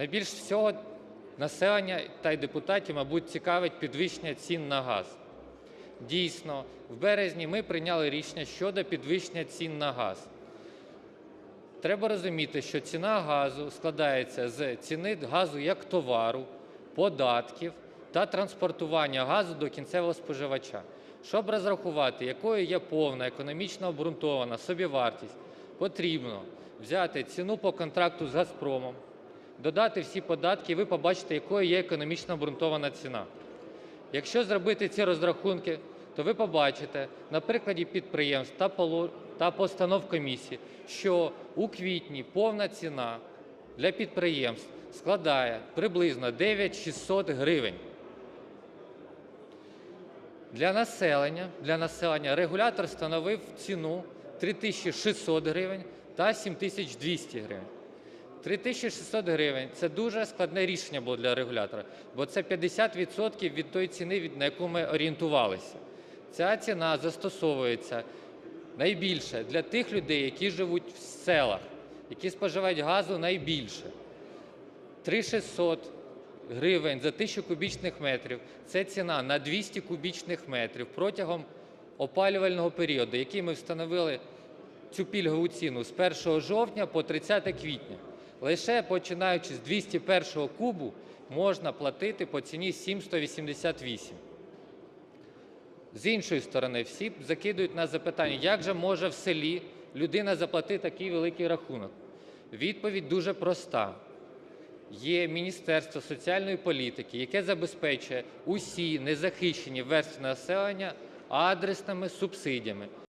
Найбільш всього населення та й депутатів, мабуть, цікавить підвищення цін на газ. Дійсно, в березні ми прийняли рішення щодо підвищення цін на газ. Треба розуміти, що ціна газу складається з ціни газу як товару, податків та транспортування газу до кінцевого споживача. Щоб розрахувати, якою є повна економічно обґрунтована собівартість, потрібно взяти ціну по контракту з Газпромом, додати всі податки, і ви побачите, якою є економічно обґрунтована ціна. Якщо зробити ці розрахунки, то ви побачите на прикладі підприємств та постанов комісії, що у квітні повна ціна для підприємств складає приблизно 9600 гривень. Для населення, для населення регулятор встановив ціну 3600 гривень та 7200 гривень. 3600 гривень – це дуже складне рішення було для регулятора, бо це 50% від тої ціни, на яку ми орієнтувалися. Ця ціна застосовується найбільше для тих людей, які живуть в селах, які споживають газу найбільше. 3600 гривень за 1000 кубічних метрів – це ціна на 200 кубічних метрів протягом опалювального періоду, який ми встановили цю пільгову ціну з 1 жовтня по 30 квітня. Лише починаючи з 201 кубу можна платити по ціні 7,188. З іншої сторони, всі закидують нас запитання, як же може в селі людина заплатити такий великий рахунок? Відповідь дуже проста. Є Міністерство соціальної політики, яке забезпечує усі незахищені верстви населення адресними субсидіями.